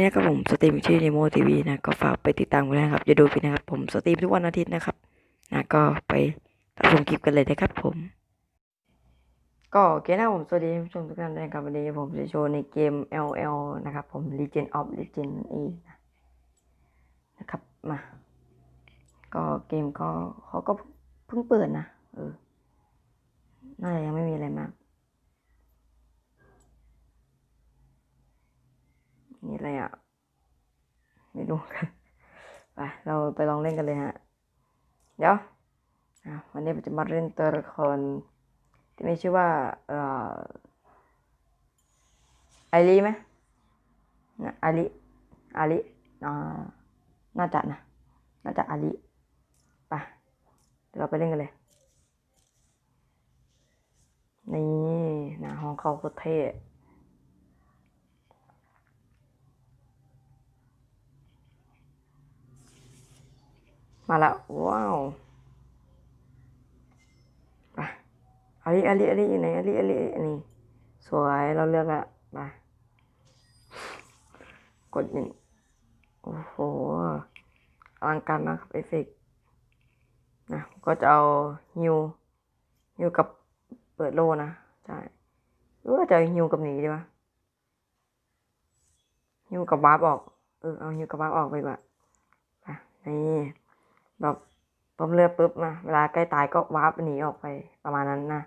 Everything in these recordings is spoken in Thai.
นี่นะครับผมสตรีมชื่อ Nemo TV นะก็ฝากไปติดตามกันด้วยนะครับอย่าดูผิดนะครับ ผมสตรีมทุกวันอาทิตย์นะครับนะก็ไปรับชมคลิปกันเลยนะครับผม ก็โอเคนะผมสวัสดีผู้ชมทุกท่านนะครับวันนี้ผมจะโชว์ในเกม LL นะครับผม Legend of Legend นั่นเองนะนะครับมา ก็เกมก็เขาก็เพิ่งเปิดนะเออน่าจะยังไม่มีอะไรมาก นี่อะไรอะ ไม่รู้ไปเราไปลองเล่นกันเลยฮะ เดี๋ยววันนี้ผมจะมาเล่นตัวละครที่มีชื่อว่าเอ่อไอรีไหมนะอาลีอาลีอ่าน่าจะนะ น่าจะอาลีไปเดี๋ยวเราไปเล่นกันเลย นี่นะห้องเขาโคตรเท่ มาแล้วว้าวไปอาลีอาลีอาลีอยู่ไหนอาลีอาลีอันนี้สวยเราเลือกละไปกดหนึ่งโอ้โหอลังการมากครับเอฟเฟกนะก็จะเอาฮิวฮิวกับเปิดโลนะใช่หรือว่าจะฮิวกับหนีดีวะฮิวกับวาร์ปออกเออเอาฮิวกับวาร์ปออกไปกว่าไปนี่ แบบปั๊มเลือดปุ๊บนะเวลาใกล้ตายก็วาร์ปหนีออกไปประมาณนั้นนะ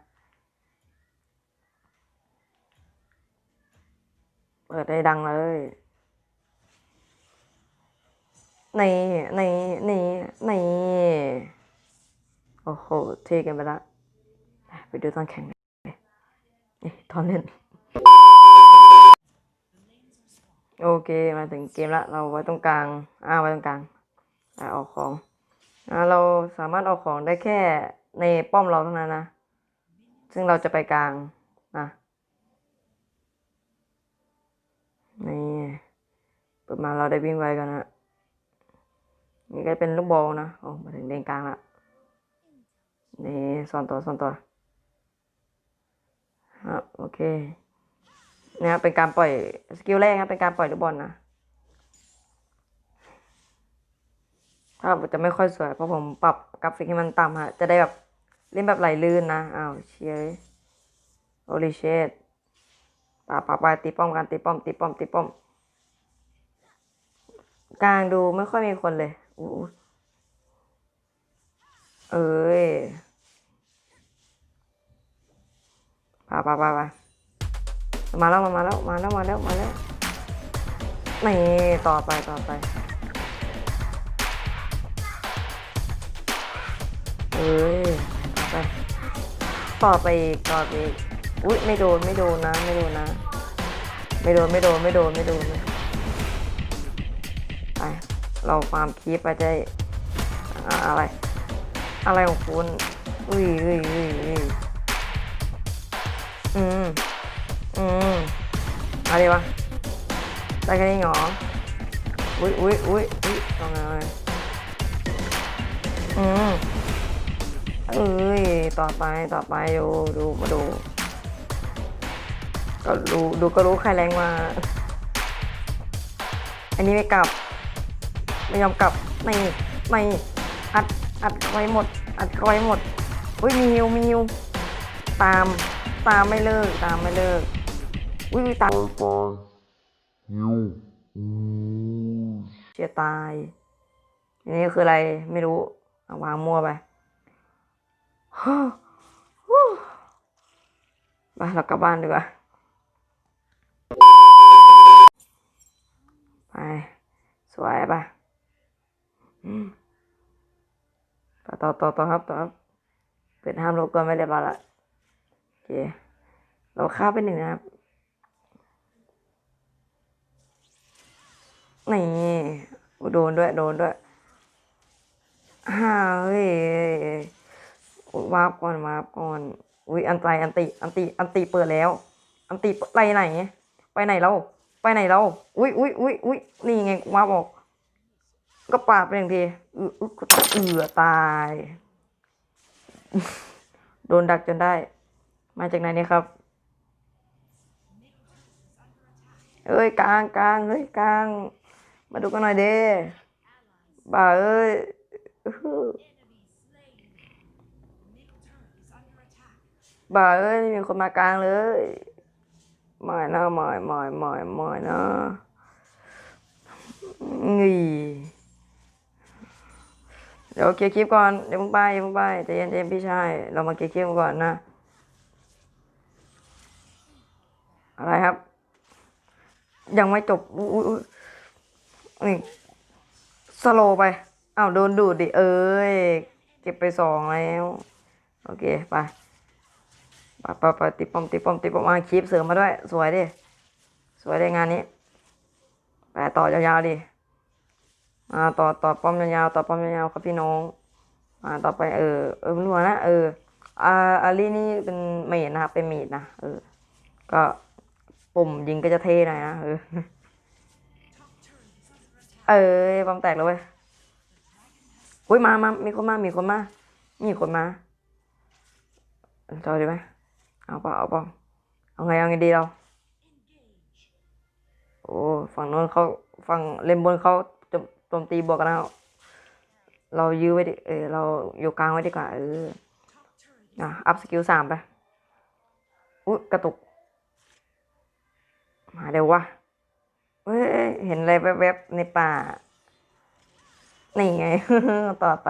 เปิดได้ดังเลยนี่นี่นี่นี่โอ้โหเท่กันไปละไปดูตอนแข่งเลยนี่ตอนเล่นโอเค มาถึงเกมละ เราไว้ตรงกลาง อ้าวไว้ตรงกลางอะออกของ เราสามารถเอาของได้แค่ในป้อมเราเท่านั้นนะ ซึ่งเราจะไปกลางนะนี่เปิดมาเราได้วิ่งไวกันนะนี่ก็เป็นลูกบอลนะโอ้มาถึงเลนกลางละนี่ซ่อนตัวซ่อนตัวครับโอเคเนี่ยครับเป็นการปล่อยสกิลแรกครับเป็นการปล่อยลูกบอลนะ ภาพจะไม่ค่อยสวย เพราะผมปรับกราฟิกให้มันต่ำฮะ จะได้แบบเล่นแบบไหลลื่นนะ อ้าวเชียร์โอลิเชตปาปาปาตีป้อมกันตีป้อมตีป้อมตีป้อม กลางดูไม่ค่อยมีคนเลยอู้เอ้ยปาปาปาปามาแล้วมาแล้วมาแล้วมาแล้วมาแล้วนี่ต่อไปต่อไป เอ้ยต่อไปต่อไปอีกต่อไปอีกอุ้ยไม่โดนไม่โดนนะ ไม่โดนนะ ไม่โดนไม่โดนไม่โดนไม่โดนไปเราฟาร์มคีปไปจะได้อ่าอะไร อะไรของคุณอุ้ยอุ้ยอุ้ยอุ้ยอืมอืมอะไรวะได้แค่นี้เหรออุ้ยอุ้ยอุ้ยอุ้ยทำไงอืม เอ้ย ต่อไปต่อไปดูดูมาดู ก็ดูดูก็รู้ใครแรงมา อันนี้ไม่กลับ ไม่ยอมกลับ ไม่ไม่อัดอัดเข้าไว้หมด อัดเข้าไว้หมดอุ้ยมีฮิวมีฮิวตามตามไม่เลิกตามไม่เลิกอุ้ยตาม You. เชียตายอันนี้คืออะไรไม่รู้เอาวางมั่วไป ไปเรากลับบ้านดีกว่าไปสวยปะต่อต่อต่อต่อครับต่อครับเปิดห้ามรบกวนไม่เรียบร้อยละโอเคเราข้ามไปหนึ่งนะครับนี่โดนด้วย โดนด้วยฮ่าเฮ้ย วาร์ปก่อนวาร์ปก่อน อุ้ยอันตรายอันติอันติอันติเปิดแล้ว อันติไปไหน ไปไหนเราไปไหนเราอุ้ยอุ้ยอุ้ยอุ้ยนี่ไงวาร์ปออก ก็ปาดไปหนึ่งทีอืออึกเอือตาย โดนดักจนได้ มาจากไหนเนี่ยครับเอ้ยกลางกลางเฮ้ยกลาง มาดูกันหน่อยเด้บ่าเอ้ยอื้อหือ บ่าเอ้ยมีคนมากลางเลยไม่นะไม่ไม่ไม่ไม่นะงี่เดี๋ยวเคลียร์คลิปก่อนเดี๋ยวมึงไปเดี๋ยวมึงไปใจเย็นใจเย็นพี่ชายเรามาเคลียร์คลิปกันก่อนนะ อะไรครับ ยังไม่จบอุ๊ยนี่สโลไปอ้าวโดนดูดดิเอ้ยเก็บไปสองแล้ว โอเค ไป ปไปไปติดปอมติดปอมติดปอมมาคลิปเสริมมาด้วย สวยดิ สวยได้งานนี้ไปต่อยาวๆดิมาต่อต่อป้อมยาวๆต่อป้อมยาวๆครับพี่น้องมาต่อไปเออเออไม่รู้นะเอออาอาลีนี่เป็นเมดนะครับเป็นเมดนะเออ ก็ปุ่มยิงก็จะเท่หน่อยนะเออเอ้ยบอมแตกแล้วเว้ยอุ้ยมามามีคนมา มีคนมา มีคนมาจอยดีไหม เอาเปล่าเอาเปล่าเอาไงเอาไงดีเราโอ้ฝั่งโน้นเขาฝั่งเลนบนเขาโจมโจมตีบวกกันแล้วเรายื้อไว้ดิเออเราอยู่กลางไว้ดีกว่าเอออะอัพสกิลสามไปอุ๊ยกระตุก มาเดี๋ยววะเฮ้ยเห็นอะไรแวบๆในป่านี่ไง ต่อไป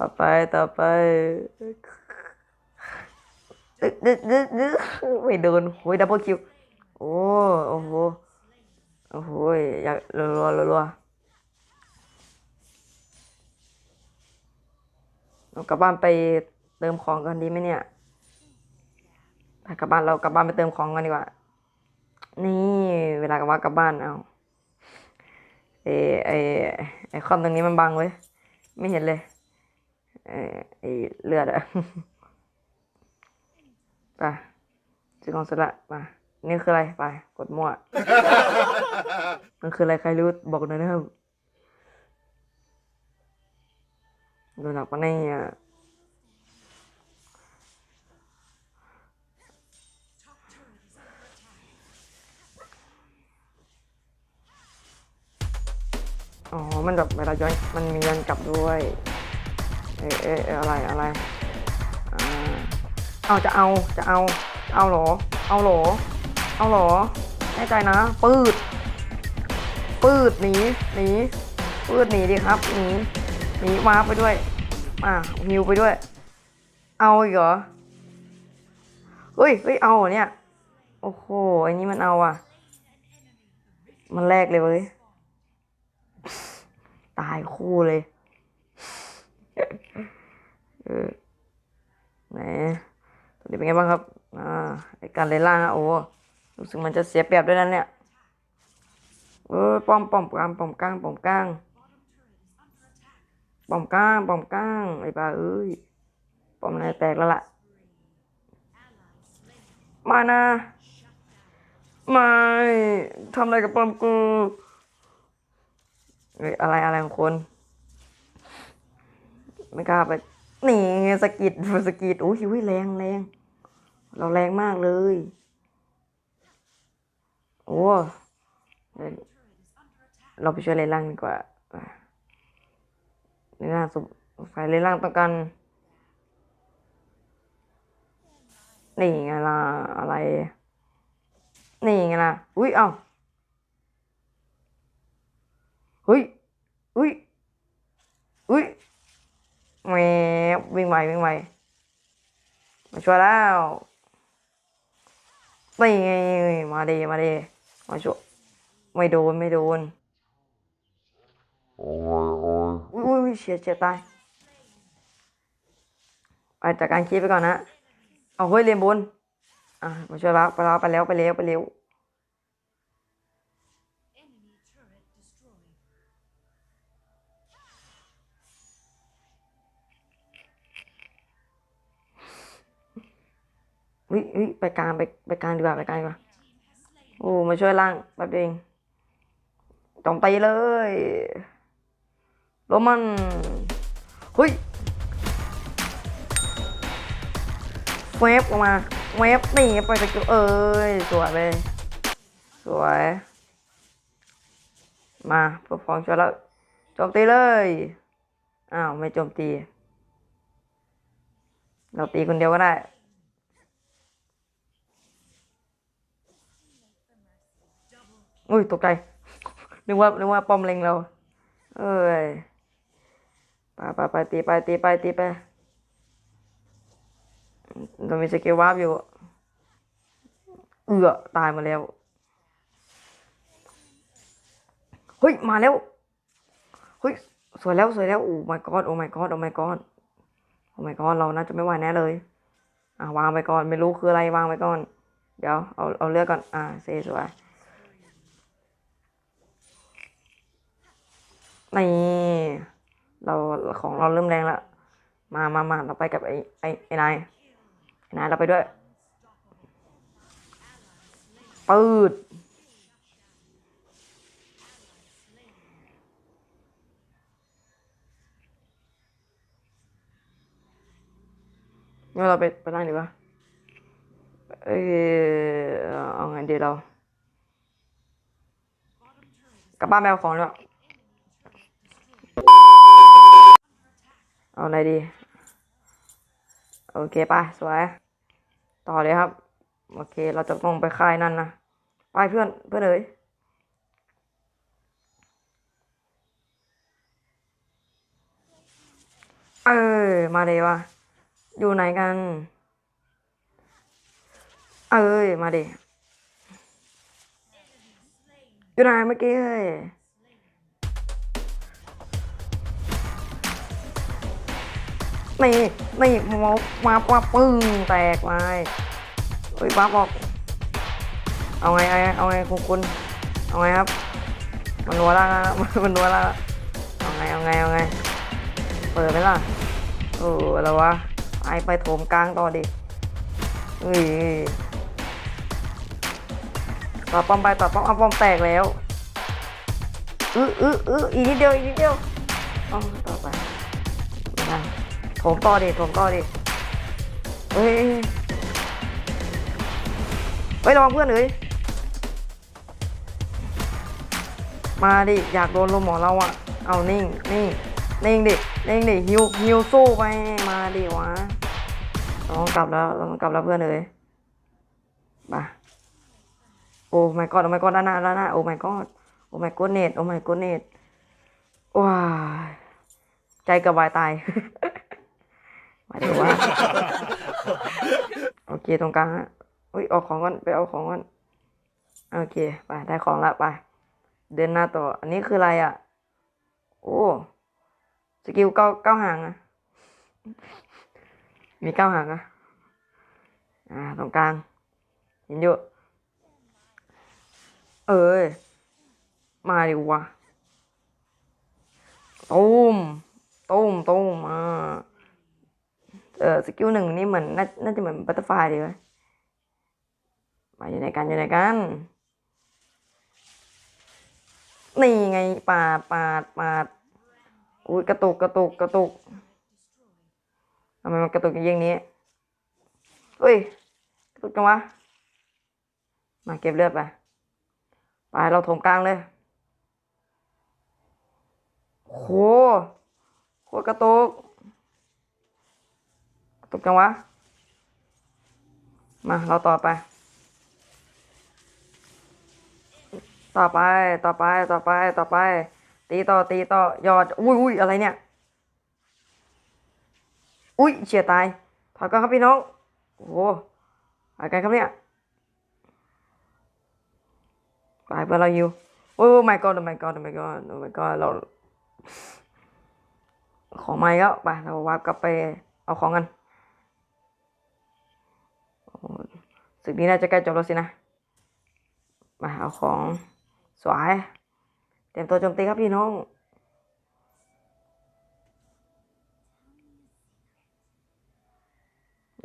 ต่อไปต่อไปไม่โดนโอ้ยดับเบิลคิว โอ้โอ้โห โอ้โหอยากรัวรัวรัวเรากลับบ้านไปเติมของกันดีไหมเนี่ยไปกลับบ้านเรากลับบ้านไปเติมของกันดีกว่า นี่ เวลากลับว่ากลับบ้านเอาเอไอไอคอนตรงนี้มันบังเว้ย ไม่เห็นเลย ไอเลือดอะไปซื้อของเสร็จละไปนี่คืออะไรไปกดมั่ว มันคืออะไรใครรู้บอกหน่อยนะครับโดนหนักปะเนี่ยอ๋อ มันแบบเวลาย้อน มันมีย้อนกลับด้วย เอะเออะอะไรอะไรเอาจะเอาจะเอาเอาหรอ เอาหรอ เอาหรอแน่ใจนะ ปืด ปืดหนีหนีปืดหนีดิครับหนีหนีวาร์ปไปด้วย อ่าฮิวไปด้วย เอาอีกเหรอเฮ้ยเฮ้ยเอาเหรอเนี่ยโอ้โหอันนี้มันเอาอะ มันแรกเลยเว้ยตายคู่เลย เออไหนตอนนี้เป็นไงบ้างครับ อ่าไอการเลล่างอะโอ้รู้สึกมันจะเสียเปรียบด้วยนั่นเนี่ยเออป้อมป้อมกลางป้อมกลางป้อมกลางป้อมกลางป้อมกลางไอ้บ้าเอ้ยป้อมนายแตกแล้วล่ะ มานะไม่ทำอะไรกับป้อมกูเฮ้ยอะไรอะไรของคน ไม่กล้าไปนี่ไงสกิดสกิดโอ้ยหิวแรงแรงเราแรงมากเลย โอ้เดี๋ยวเราไปช่วยเลนล่างดีกว่าเลนล่างสุฝ่ายเลนล่างต้องการนี่ไงล่ะอะไร นี่ไงล่ะอุ้ยเอ้าเฮ้ยอุ้ยอุ้ย แหมวิ่งไววิ่งไวมาช่วยแล้วไม่ไงมาดีมาดีมาช่วยไม่โดนไม่โดนโอ้ยโอ้ยอุ้ยเฉียดเฉียดตายไปจากการคิดไปก่อนนะ เอาเฮ้ยเรียนบนอะมาช่วยแล้วไปแล้วไปแล้วไปแล้วไปแล้ว อุ้ยอุ้ยไปกลางไปไปกลางดีกว่าไปกลางดีกว่าโอ้มาช่วยล่างแป๊บเดียวเองจอมตีเลยโรมันเฮ้ยเฟฟออกมาเวฟนี่ไปสกิลเอ้ยสวยเลยสวย มาเพื่อฟ้องช่วยแล้วโจมตีเลยอ้าวไม่โจมตี เราตีคนเดียวก็ได้ อุ้ยตกใจ นึกว่านึกว่าป้อมเล็งเรา เอ้ยไปไปไปตีไปตีไปตีไปเรามีสกิลวาร์ปอยู่ เอือตายมาแล้ว เฮ้ย มาแล้ว เฮ้ย สวยแล้วสวยแล้ว โอ้ my god โอ้ my god โอ้ my god โอ้ my god เราน่าจะไม่ไหวแน่เลย อะวางไปก่อน ไม่รู้คืออะไรวางไปก่อน เดี๋ยว เอา เอาเลือกก่อน อ่าเซสวย นี่เราของเราเริ่มแรงแล้วมามามาเราไปกับไอ้ไอ้ไอ้นายไอ้นายเราไปด้วยปืดเราไปไปนั่งดีกว่าเออเอาไงดีเรา กลับบ้านไปเอาของดีกว่า อาไหนดี โอเคไปสวย ต่อเลยครับ โอเค เราจะต้องไปค่ายนั่นนะ ไปเพื่อนเพื่อนเอ๋ยเออ มาเลยวะอยู่ไหนกัน เอ้ย มาดิอยู่ไหนเมื่อกี้เอ้ย นี่นี่มามาปาปึ้งแตกไปเฮ้ยป้าบอกเอาไงไงเอาไงคุณคุณเอาไงครับ มันนัวแล้วนะมันนัวแล้วเอาไงเอาไงเอาไง เปิดไหมล่ะเอออะไรวะไปไปโถมกลางต่อดิเฮ้ยต่อป้อมไปต่อป้อมเอาป้อมแตกแล้วอื้ออื้ออื้ออีกนิดเดียวอีกนิดเดียวอ๋อต่อไป โถมต่อดิโถมต่อดิเฮ้ยเฮ้ยระวังเพื่อนเลยมาดิ อยากโดนลมหมอเราอะเอานิ่งนิ่งนิ่งดินิ่งดิฮิวฮิวสู้ไปมาดิวะต้องกลับแล้วต้องกลับแล้วเพื่อนเลยมาโอ้ my god โอ้ my god ด้านหน้าด้านหน้าโอ้ my god โอ้ my god เน็ตโอ้ my god เน็ตว้าใจกับวายตาย หมายถึงว่าโอเคตรงกลางฮะอุ้ยเอาของก่อนไปเอาของก่อนโอเคไปได้ของละไป เดินหน้าต่อ อันนี้คืออะไรอะ โอ้สกิลเก้าเก้าหางอะ มีเก้าหางอะอ่าตรงกลางเห็นอยู่เอ้ยมาดิวะตูมตูมตูมอ่า เออสกิลหนึ่งนี่เหมือนน่าน่าจะเหมือนบัตเตอร์ไฟดีวะมาอยู่ไหนกันอยู่ไหนกันนี่ไงปาดปาดปาดอุ้ยกระตุกกระตุกกระตุกทำไมมันกระตุกอย่างนี้เฮ้ยกระตุกจังวะมาเก็บเลือดไปไปเราถมกลางเลยโหโคตรกระตุก ตกจังวะ มา เราต่อไป ต่อไป ต่อไป ต่อไป ต่อไป ตีต่อ ตีต่อ ยอด อุ้ยอุ้ยอะไรเนี่ย อุ้ยเฉียดตาย ถอยกันครับพี่น้อง โอ้โหอยกันครับเนี่ยไปเพื่อเราอยู่ โอ้ my god oh my god oh my god oh my god เรา ของใหม่แล้วไป เราวาร์ปกลับไปเอาของกัน ศึกนี้น่าจะใกล้จบแล้วสินะ มาเอาของสวย เตรียมตัวโจมตีครับพี่น้อง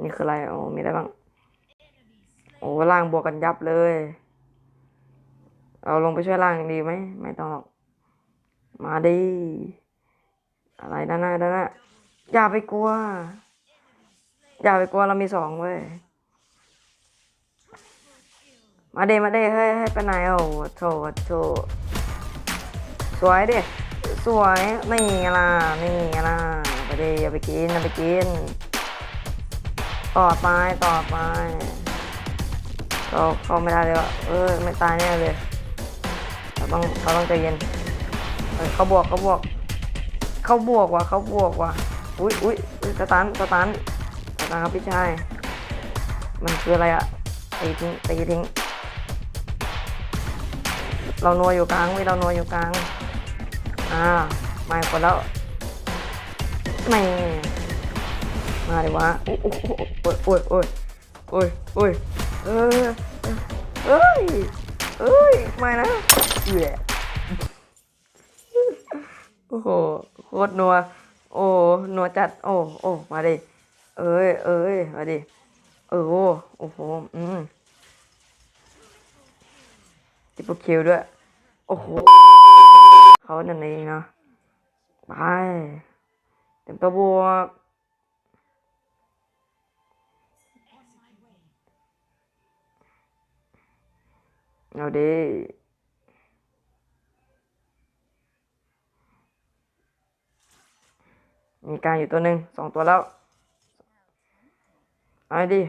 นี่คืออะไร โอ้มีอะไรบ้าง โอ้ล่างบวกกันยับเลย เอาลงไปช่วยล่างดีไหม ไม่ต้องหรอก มาดิ อะไรด้านหน้าด้านหน้า อย่าไปกลัว อย่าไปกลัวเรามีสองเว้ย มาเดมาเดเฮ้ยให้ไปไหนโอ้โถโถสวยดิสวยนี่ไงล่ะนี่ไงล่ะไปดิอย่าไปกินอย่าไปกิน ต่อไปต่อไปเราเข้าไม่ได้เลยว่ะเออไม่ตายแน่เลยเราต้องเราต้องใจเย็นเขาบวกเขาบวกเขาบวกว่ะเขาบวกว่ะอุ้ยอุ้ยอุ๊ยสตันสตันสตันครับพี่ชายมันคืออะไรอะตีทิ้งตีทิ้ง เรานัวอยู่กลางเว้ยเรานัวอยู่กลาง อ่ามาคนแล้วไม่มาดิวะโอ้โอ้โอ้โอ้ยโอ้ยโอ้ยโอ้ยเออเอ้ยเอ้ยไม่นะเหี้ยโอ้โหโคตรนัวโอ้นัวจัดโอ้โอ้มาดิเอ้ยเอ้ยมาดิเออโอ้โหอืมจิบคิวด้วย โอ้โหเขานั่นเองนาะไปเต็มตัวบวกเอาดิมีการอยู่ตัวหนึ่งสองตัวแล้วเอาดิ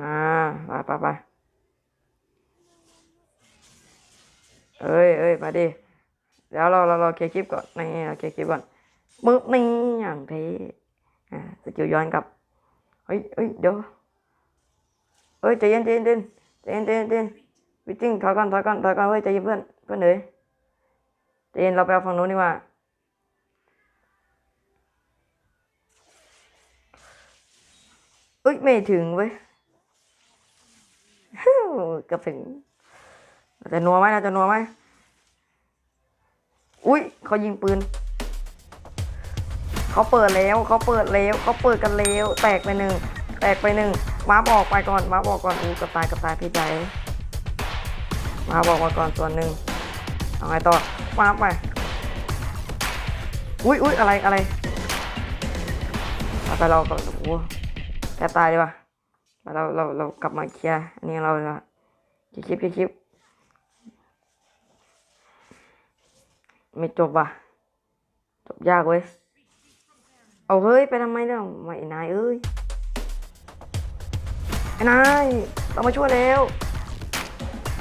อ่าไปไปไป เอ้ยเอ้ยมาดิเดี๋ยวเราเราเราเคลียร์คลิปก่อนนี่เราเคลียร์คลิปก่อนปึ๊บนี่อย่างเท่อ่าสกิลย้อนกลับเฮ้ยเฮ้ยเดี๋ยวเฮ้ยใจเย็นใจเย็นใจเย็นใจเย็นใจเย็นวิจิ้งถอยก่อนถอยก่อนถอยก่อนเฮ้ยใจเย็นเพื่อนเพื่อนเอ๋ยใจเย็นเราไปเอาฝั่งนู้นดีกว่าเอ้ยไม่ถึงเว้ยเกือบถึง จะนัวไหมเราจะนัวไหมอุ้ยเขายิงปืน เขาเปิดแล้วเขาเปิดแล้วเขาเปิดกันแล้วแตกไปหนึ่งแตกไปหนึ่งมาบอกไปก่อนมาบอกก่อนอู้กับตายกับตายพี่ใจมาบอกมาก่อนส่วนหนึ่งเอาไงต่อมาไปอุ้ยอุ้ยอะไรอะไรไปเราก็โอ้แค่ตายดีกว่าเราเราเรากลับมาเคลียร์อันนี้เราจะเคลียร์คลิปเคลียร์คลิป ไม่จบว่ะ จบยากเว้ย เอาเฮ้ย ไปทำไมเนี่ยไม่นายเอ้ยไอ้นายเรามาช่วยแล้ว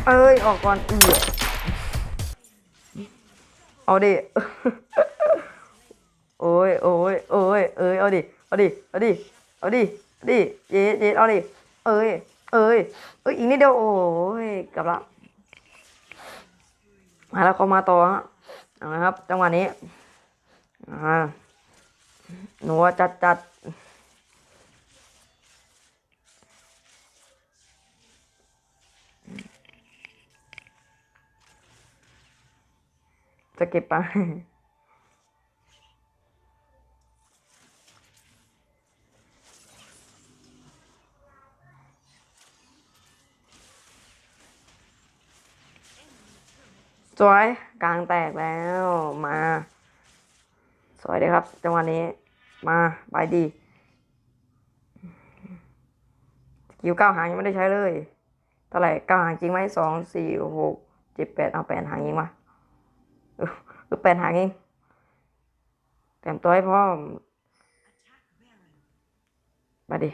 เอ้ย ออกก่อนเอือเอาดิ โอ้ยโอ้ยโอ้ยเอ้ย เอาดิ เอาดิ เอาดิ เอาดิ เอาดิ เย็ดเย็ดเอาดิ เอ้ย เอ้ย เอ้ย อีกนิดเดียว โอ้ยกลับละมาแล้วเขามาต่อฮะ เอาละครับ จังหวะนี้อ่าหนัวจัดจัดจะเก็บไป สวยกลางแตกแล้วมาสวยเลยครับ จังหวะนี้ มาไปดีกิลเก้าหางยังไม่ได้ใช้เลยเท่าไหร่เก้าหางจริงไหมสองสี่หกเจ็ดแปดเอาแปดหางยิงมาเออเอแปดหางเองเตรียมตัวให้พร้อมมาดิ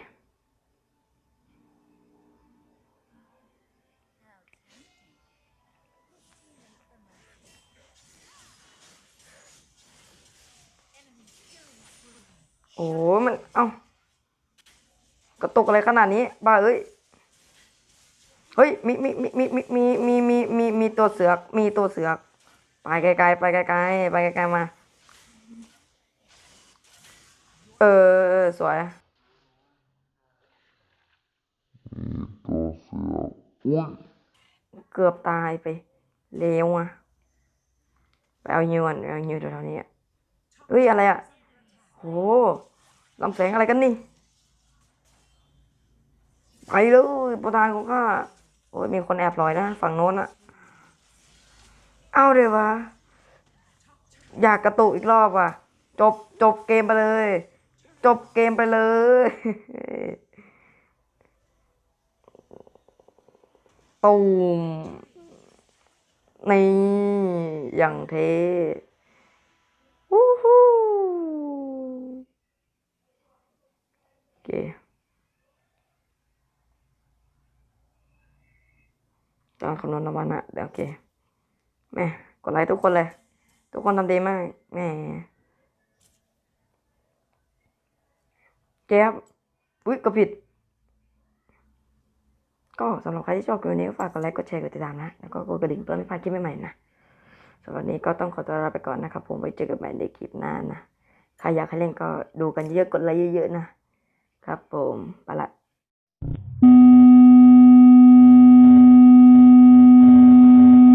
โอ้โหมัน เอ้ากระตุกอะไรขนาดนี้ บ้าเอ้ย เฮ้ย มีมีมีมีมีมีมีมีมีตัวเสือก มีตัวเสือก ไปไกลๆไปไกลๆไปไกลๆมา เออ สวยตัวเสือกอุ้ยเกือบตายไปเร็วอะไปเอายิวก่อนไปเอายิวแถวๆนี้อะเฮ้ย อะไรอะ โหลำแสงอะไรกันนี่ ไปเลยประธานของข้าโอ้ยมีคนแอบลอยนะ ฝั่งโน้นอะเอาเดี๋ยววะ อยากกระตุกอีกรอบว่ะ จบจบเกมไปเลย จบเกมไปเลย ตูมนี่อย่างเท่วู้ฮู้โอเค จ อนคำนวณน้ำมันอะเดี๋ยวโอเคแม่กดไลค์ทุกคนเลย ทุกคนทำดีมากแม่เจ๊ครับอุ้ยก็ผิด ก็สำหรับใครที่ชอบคลิปนี้ก็ฝากกดไลค์กดแชร์กดติดตามนะ แล้วก็กดกระดิ่งเพื่อไม่พลาดคลิปใหม่ๆนะสำหรับนนี้ก็ต้องขอตัวลาไปก่อนนะครับ ผมไว้เจอกันใหม่ในคลิปหน้านะใครอยากให้เล่นก็ดูกันเยอะกดไลค์เยอะๆนะครับผมไปละ